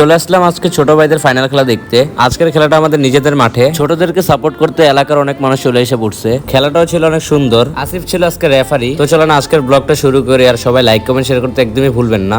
চলে আসলাম আজকে ছোট ভাইদের ফাইনাল খেলা দেখতে। আজকের খেলাটা আমাদের নিজেদের মাঠে। ছোটদেরকে সাপোর্ট করতে এলাকার অনেক মানুষ চলে এসে পড়ছে। খেলাটাও ছিল অনেক সুন্দর। আসিফ ছিল আজকে রেফারি তো চলো না, আজকের ব্লগটা শুরু করে আর সবাই লাইক কমেন্ট শেয়ার করতে একদমই ভুলবেন না।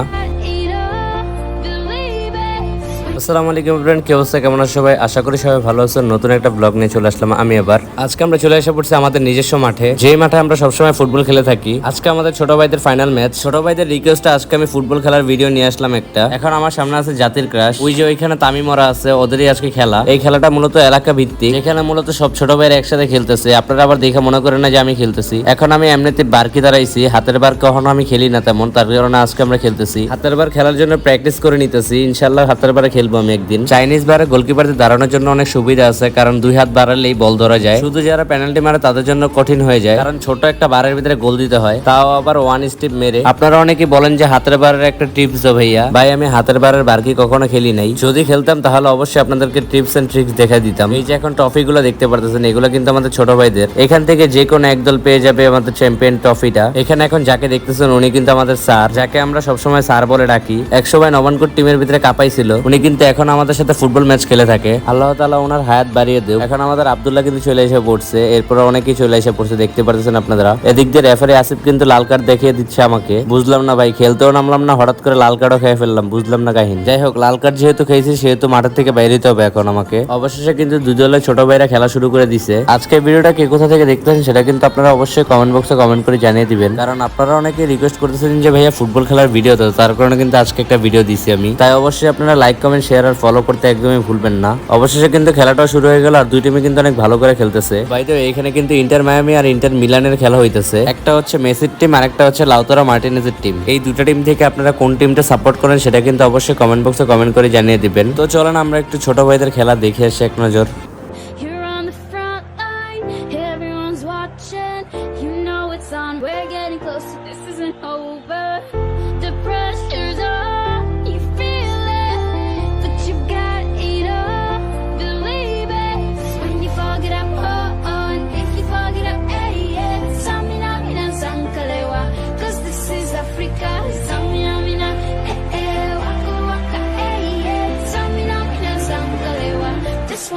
আসসালামু আলাইকুম ফ্রেন্ড কি অবস্থা? কেমন আছো সবাই? আশা করি সবাই ভালো আছেন নতুন একটা ব্লগ নিয়ে চলে আসলাম আমি আবার। আজকে আমরা চলে এসে পড়ছি আমাদের নিজস্ব মাঠে। যেই মাঠে আমরা সবসময় ফুটবল খেলে থাকি। আজকে আমাদের ছোট ভাইদের ফাইনাল ম্যাচ ছোট ভাইদের রিকোয়েস্টে আজকে আমি ফুটবল খেলার ভিডিও নিয়ে আসলাম একটা। এখন আমার সামনে আছে জাতির ক্রাশ ওই যে ওইখানে তামিমরা আছে, ওদেরই আজকে খেলা। এই খেলাটা মূলত এলাকা ভিত্তিক। এখানে মূলত সব ছোট ভাইরা একসাথে খেলতেছে। আপনারা আবার দেখে মনে করেন না যে আমি খেলতেছি। এখন আমি এমনিতে বারকি দাঁড়াইছি। হাতের বার কখনো আমি খেলি না তেমন। তার কারণে আজকে আমরা খেলতেছি। হাতের বার খেলার জন্য প্র্যাকটিস করে নিতেছি। ইনশাল্লাহ হাতের বারে খেলব। আমি একদিন। চাইনিজ বারে গোলকিপারদের দাঁড়ানোর জন্য অনেক সুবিধা আছে কারণ দুই হাত বাড়ালেই বল ধরা যায়। শুধু যারা পেনাল্টি মারে তাদের জন্য কঠিন হয়ে যায়। কারণ ছোট একটা বারের ভিতরে গোল দিতে হয় তাও আবার ওয়ান স্টেপ মেরে। আপনারা অনেকেই বলেন যে হাতের বারের একটা টিপস দাও ভাইয়া। ভাই আমি হাতের বারের বারকি কখনো খেলি নাই। যদি খেলতাম তাহলে অবশ্যই আপনাদেরকে টিপস এন্ড ট্রিক্স দেখা দিতাম। এই যে এখন ট্রফি গুলো দেখতে পারতেছেন এগুলো কিন্তু আমাদের ছোট ভাইদের। এখান থেকে যে কোনো একদল পেয়ে যাবে আমাদের চ্যাম্পিয়ন ট্রফিটা এখানে এখন যাকে দেখতেছেন উনি কিন্তু আমাদের স্যার যাকে আমরা সবসময় স্যার বলে ডাকি। একসময় নবানকুট টিমের ভিতরে কাপাইছিল উনি কিন্তু এখন আমাদের সাথে ফুটবল ম্যাচ খেলে থাকে। আল্লাহ তালা ওনার হায়াত বাড়িয়ে দেও এখন আমাদের আব্দুল্লাহ কিন্তু চলে এসে পড়ছে। এরপর অনেকেই চলে এসে পড়ছে, দেখতে পারতেছেন আপনারা। এদিক দিয়ে রেফারি আসিফ কিন্তু লাল কার্ড দেখিয়ে দিচ্ছে আমাকে। বুঝলাম না ভাই, খেলতেও নামলাম না, হঠাৎ করে লাল কার্ডও খেয়ে ফেললাম, বুঝলাম না কাহিনী। যাই হোক, লাল কার্ড যেহেতু খেয়েছি, সেহেতু মাঠের থেকে বাইরে যেতে হবে এখন আমাকে। অবশেষে কিন্তু দুই দলের ছোট ভাইরা খেলা শুরু করে দিছে। আজকে ভিডিওটা কে কোথা থেকে দেখতেছেন সেটা কিন্তু আপনারা অবশ্যই কমেন্ট বক্সে কমেন্ট করে জানিয়ে দিবেন। কারণ আপনারা অনেকে রিকোয়েস্ট করতেছেন যে, ভাইয়া, ফুটবল খেলার ভিডিও তো তার কারণে কিন্তু আজকে একটা ভিডিও দিছি আমি। তাই অবশ্যই আপনারা লাইক কমেন্ট শেয়ার আর ফলো করতে একদমই ভুলবেন না। অবশেষে কিন্তু খেলাটাও শুরু হয়ে গেল আর দুই টিমে কিন্তু অনেক ভালো করে খেলতেছে। বাইতে এখানে কিন্তু ইন্টার মায়ামি আর ইন্টার মিলানের খেলা হইতেছে। একটা হচ্ছে মেসির টিম আর একটা হচ্ছে লাউতারা মার্টিনেজের টিম এই দুটা টিম থেকে আপনারা কোন টিমটা সাপোর্ট করেন সেটা কিন্তু অবশ্যই কমেন্ট বক্সে কমেন্ট করে জানিয়ে দিবেন। তো চলেন আমরা একটু ছোট ভাইদের খেলা দেখে আসি এক নজর।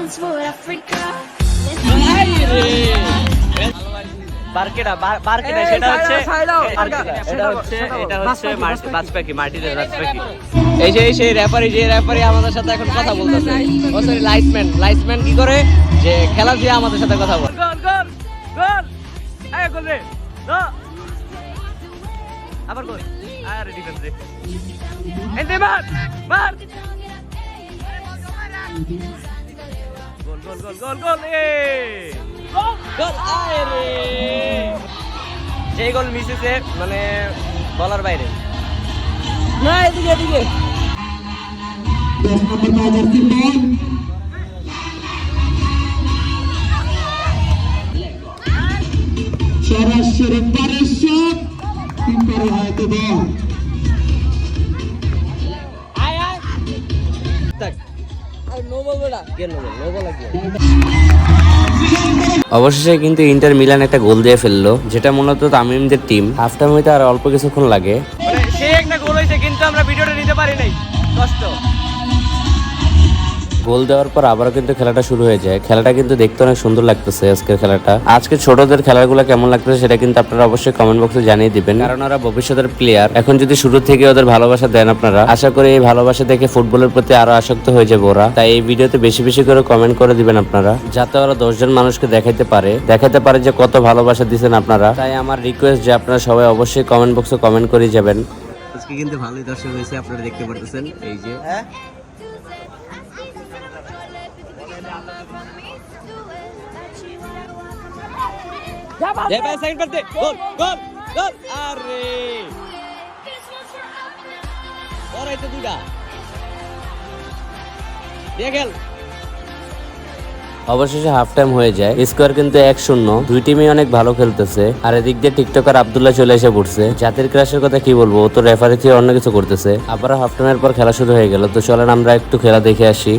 This for Africa. বারকেটা বারকেটা সেটা হচ্ছে এটা হচ্ছে এটা হচ্ছে বাজপাখি এই যে সেই রেফারি যে রেফারি আমাদের সাথে এখন কথা বলতেছে। ও সরি লাইটম্যান লাইটম্যান কি করে? যে খেলা দিয়ে আমাদের সাথে কথা বলে। গোল গোল গোল। আয় গোল রে আবার গোল। আরে ডিফেন্স রে। এন্টে মার মার গোল গোল গোল গোল গোল এ। গোল আয় রে। যে গোল মিস মানে বলার বাইরে। না এদিকে এদিকে। সরাসরি পারের শট কিংবারে হয়তো বল অবশেষে কিন্তু ইন্টার মিলান একটা গোল দিয়ে ফেলল যেটা মূলত তামিমদের টিম হাফ টাইম হইতে আর অল্প কিছুক্ষণ লাগে। মানে সে একটা গোল হয়েছে কিন্তু আমরা ভিডিওটা নিতে পারি নাই। কষ্ট। গোল দেওয়ার পর আবারও কিন্তু খেলাটা শুরু হয়ে যায়। খেলাটা কিন্তু দেখতে অনেক সুন্দর লাগতেছে আজকের খেলাটা। আজকে ছোটদের খেলাগুলো কেমন লাগতেছে সেটা কিন্তু আপনারা অবশ্যই কমেন্ট বক্সে জানিয়ে দিবেন। কারণ ওরা ভবিষ্যতের প্লেয়ার এখন যদি শুরু থেকে ওদের ভালোবাসা দেন আপনারা আশা করি এই ভালোবাসা দেখে ফুটবলের প্রতি আরও আসক্ত হয়ে যাবে ওরা। তাই এই ভিডিওতে বেশি বেশি করে কমেন্ট করে দিবেন আপনারা যাতে ওরা দশজন মানুষকে দেখাইতে পারে। দেখাতে পারে যে কত ভালোবাসা দিচ্ছেন আপনারা। তাই আমার রিকোয়েস্ট যে আপনারা সবাই অবশ্যই কমেন্ট বক্সে কমেন্ট করে যাবেন। আজকে কিন্তু ভালোই দর্শক হয়েছে আপনারা দেখতে পারতেছেন। এই যে জয় ভাই সাইড করতে গোল গোল গোল। আরে। ওরাই তো দুটা দেখেল অবশেষে হাফ টাইম হয়ে যায়। স্কোয়ার কিন্তু এক শূন্য। দুই টিমই অনেক ভালো খেলতেছে। আর এদিক দিয়ে টিকটকার আবদুল্লাহ চলে এসে পড়ছে। জাতির ক্রাশের কথা কি বলব? ও তো রেফারি থেকে অন্য কিছু করতেছে। আবার হাফ টাইমের পর খেলা শুরু হয়ে গেল। তো চলেন আমরা একটু খেলা দেখে আসি।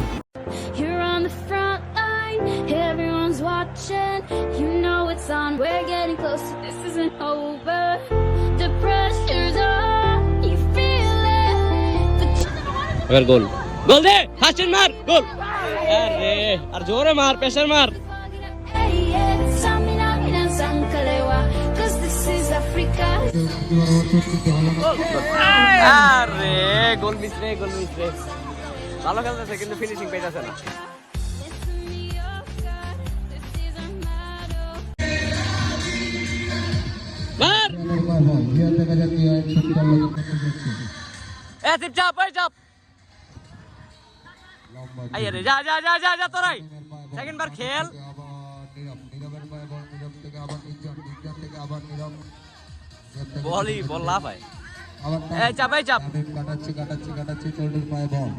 You're on the front line, everyone's watching. On, we're getting closer, this isn't over. The pressure's on, you feel it, এবার গোল গোল দে ফার্স্ট মার গোল আরে আর জোরে মার প্রেসার মার. আরে গোল মিস রে গোল মিস রে ভালো খেলতেছে কিন্তু ফিনিশিং পেইতাছে না মার হিয়ার দেখা যাচ্ছে ছোট্ট এ চিপ যা যা যা যা যা তোরাই। সেকেন্ড বার খেল। বলই বল লাভ হয় এই চাপ এই চাপ। কাটাচ্ছে কাটাচ্ছে কাটাচ্ছে চল্টুর পায়ে বল।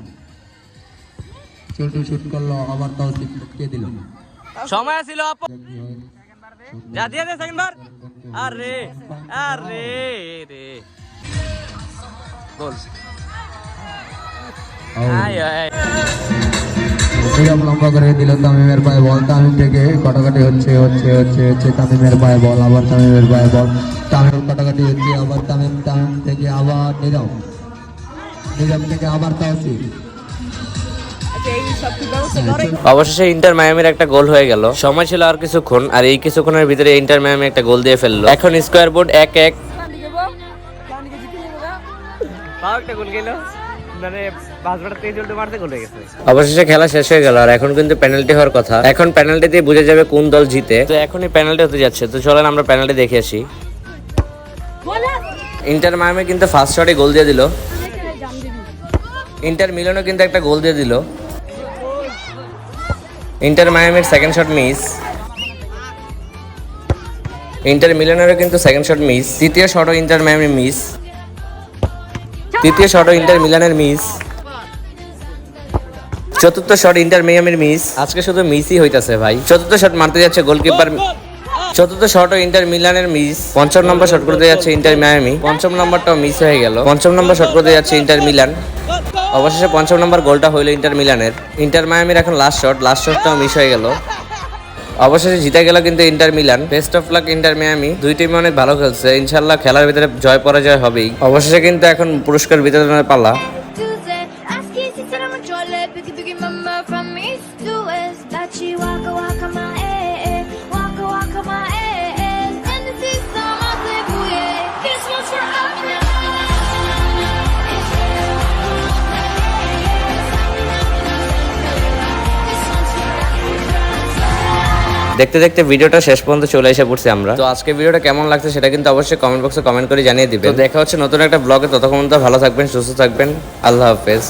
চল্টু শুট করল আবার তাও কে দিল? সময় ছিল যা দিয়ে দে সেকেন্ড বার। আরে আরে রে। গোল আয় আয়। লম্বা করে দিল তামিমের পায়ে বল। তামিম থেকে কটাকাটি হচ্ছে হচ্ছে হচ্ছে হচ্ছে তামিমের পায়ে বল। আবার তামিমের পায়ে বল। তামিম কটাকাটি হচ্ছে আবার তামিম তামিম থেকে আবার নীরব। নীরব থেকে আবার তাওসিফ। অবশেষে ইন্টার মায়ামির একটা গোল হয়ে গেল। সময় ছিল আর কিছুক্ষণ আর এই কিছুক্ষণের ভিতরে ইন্টার মায়ামি একটা গোল দিয়ে ফেলল। এখন স্কোয়ার বোর্ড এক এক। মানে হয়ে অবশেষে খেলা শেষ হয়ে গেল আর এখন কিন্তু পেনাল্টি হওয়ার কথা। এখন পেনাল্টি দিয়ে বোঝা যাবে কোন দল জিতে। তো এখনই পেনাল্টি হতে যাচ্ছে। তো চলেন আমরা পেনাল্টি দেখে আসি। ইন্টার মায়ামি কিন্তু ফার্স্ট শটে গোল দিয়ে দিল। ইন্টার মিলনও কিন্তু একটা গোল দিয়ে দিল। ইন্টার মায়ামির সেকেন্ড শট মিস ইন্টার মিলনেরও কিন্তু সেকেন্ড শট মিস তৃতীয় শটও ইন্টার মায়ামি মিস তৃতীয় শটও ইন্টার মিলানের মিস চতুর্থ শট ইন্টার মিয়ামির মিস আজকে শুধু মিসই হইতাছে ভাই। চতুর্থ শট মারতে যাচ্ছে গোলকিপার চতুর্থ শট ও ইন্টার মিলানের মিস পঞ্চম নম্বর শট করতে যাচ্ছে ইন্টার মিয়ামি পঞ্চম নম্বরটাও মিস হয়ে গেল। পঞ্চম নম্বর শট করতে যাচ্ছে ইন্টার মিলান অবশেষে পঞ্চম নম্বর গোলটা হইল ইন্টার মিলানের। ইন্টার মায়ামির এখন লাস্ট শট লাস্ট শটটাও মিস হয়ে গেল। অবশেষে জিতে গেল কিন্তু Inter Milan. Best of luck Inter Miami. দুই টিম অনেক ভালো খেলছে। ইনশাল্লাহ খেলার ভিতরে জয় পরাজয় হবেই। অবশেষে কিন্তু এখন পুরস্কার বিতরণের পালা। দেখতে দেখতে ভিডিওটা শেষ পর্যন্ত চলে এসে পড়ছি আমরা। তো আজকে ভিডিওটা কেমন লাগছে সেটা কিন্তু অবশ্যই কমেন্ট বক্সে কমেন্ট করে জানিয়ে দিবেন। তো দেখা হচ্ছে নতুন একটা ব্লগে ততক্ষণ তো ভালো থাকবেন সুস্থ থাকবেন। আল্লাহ হাফেজ।